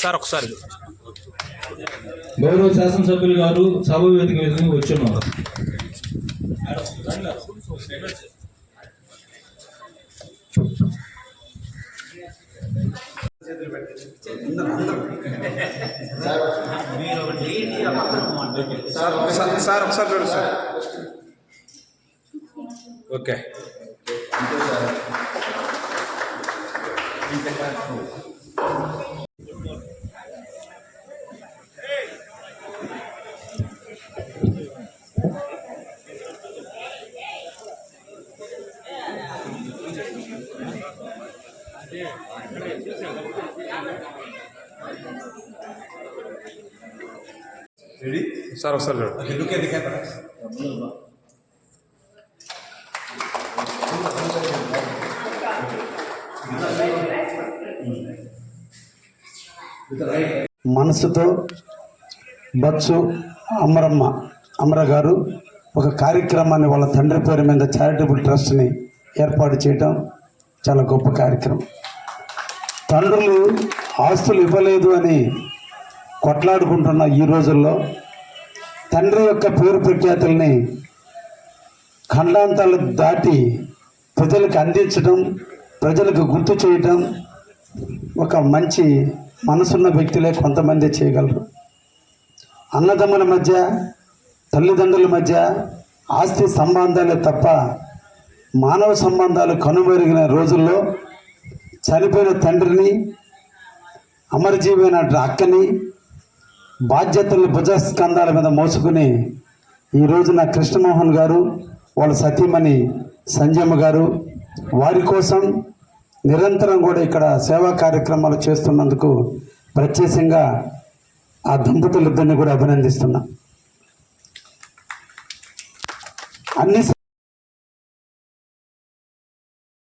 Sir ఒకసారి. గౌరవ శాసనసభ్యులు గారు సభ వేదిక మీదకి వచ్చున్నారు. సార్ ఒకసారి సార్ ఒకసారి చూడు సార్ ఓకే సార్ ఒకసారి మనసుతో బచ్చు అమరమ్మ అమర గారు ఒక కార్యక్రమాన్ని వాళ్ళ తండ్రి పేరు మీద చారిటబుల్ ట్రస్ట్ని ఏర్పాటు చేయడం చాలా గొప్ప కార్యక్రమం. తండ్రులు ఆస్తులు ఇవ్వలేదు అని కొట్లాడుకుంటున్న ఈ రోజుల్లో తండ్రి యొక్క పేరు ప్రఖ్యాతుల్ని ఖండాంతాలు దాటి ప్రజలకు అందించడం ప్రజలకు గుర్తు చేయటం ఒక మంచి మనసున్న వ్యక్తులే కొంతమంది చేయగలరు. అన్నదమ్ముల మధ్య తల్లిదండ్రుల మధ్య ఆస్తి సంబంధాలే తప్ప మానవ సంబంధాలు కనుమరుగిన రోజుల్లో చనిపోయిన తండ్రిని అమరజీవైన అక్కని బాధ్యతలు భుజస్కంధాల మీద మోసుకుని ఈ రోజున కృష్ణమోహన్ గారు వాళ్ళ సతీమణి సంజయమ్మ గారు వారి కోసం నిరంతరం కూడా ఇక్కడ సేవా కార్యక్రమాలు చేస్తున్నందుకు ప్రత్యేకంగా ఆ దంపతులిద్దరిని కూడా అభినందిస్తున్నా. అన్ని